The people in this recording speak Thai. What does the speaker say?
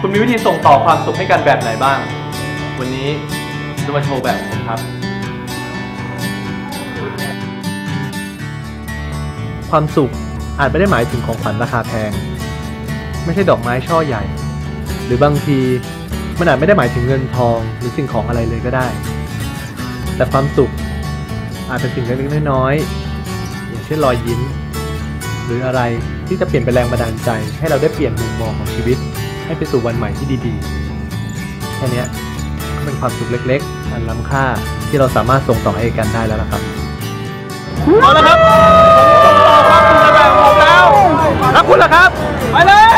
คุณมีวิธีส่งต่อความสุขให้กันแบบไหนบ้าง วันนี้จะมาโชว์แบบผมครับ ความสุขอาจไม่ได้หมายถึงของขวัญราคาแพง ไม่ใช่ดอกไม้ช่อใหญ่ หรือบางทีมันอาจไม่ได้หมายถึงเงินทองหรือสิ่งของอะไรเลยก็ได้ แต่ความสุขอาจเป็นสิ่งเล็กๆน้อยๆอย่างเช่นรอยยิ้ม หรืออะไรที่จะเปลี่ยนเป็นแรงบันดาลใจให้เราได้เปลี่ยนมุมมองของชีวิต ให้ไปสู่วันใหม่ที่ดีๆ แค่นี้ก็เป็นความสุขเล็กๆ อันล้ำค่าที่เราสามารถส่งต่อให้กันได้แล้วนะครับ เอาละครับผมต่อความสุขในแบบของผมแล้ว แล้วคุณล่ะครับ ไปเลย